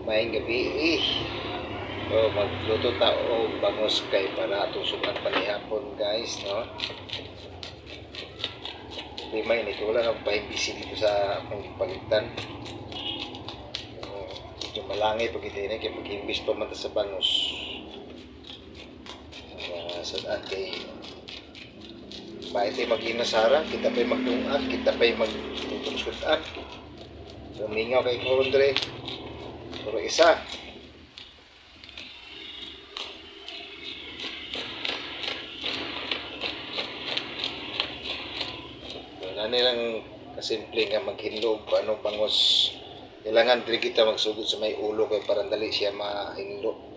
Umayong gabi eh. O magluto ta o bangos kay para tusukan panihapon guys, no? Di may nito wala nang pahimbisi dito sa akong palitan. Uh, medyo malangay pag hindi na kaya pag-imbis pa man sa bangos. Uh, sa daan kay Bakit ay mag-inasara, kita pa'y magtungag, kita pa'y magtutungsutan. Lumingaw kay Kondre. Puro isa. Wala nilang kasimple nga maghinlog ano bangos. Kailangan dili kita magsugod sa may ulo kay para dali siya mahinlo.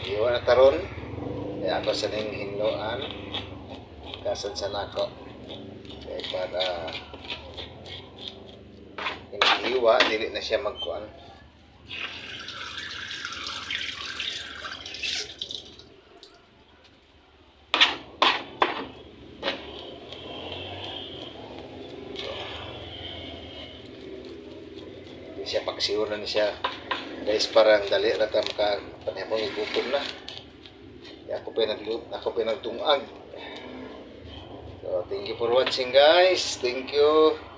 Mag-iwa na taron. Kaya ako sa ning hinloan. Kasan sa nako. Kaya para iniiwa, dili na siya magkuan. Siya paksiunan siya. Guys, parang dali na ta maka panahon igutom na. Kaya ako pa naglut, ako pa nagtungag. So, thank you for watching guys. Thank you.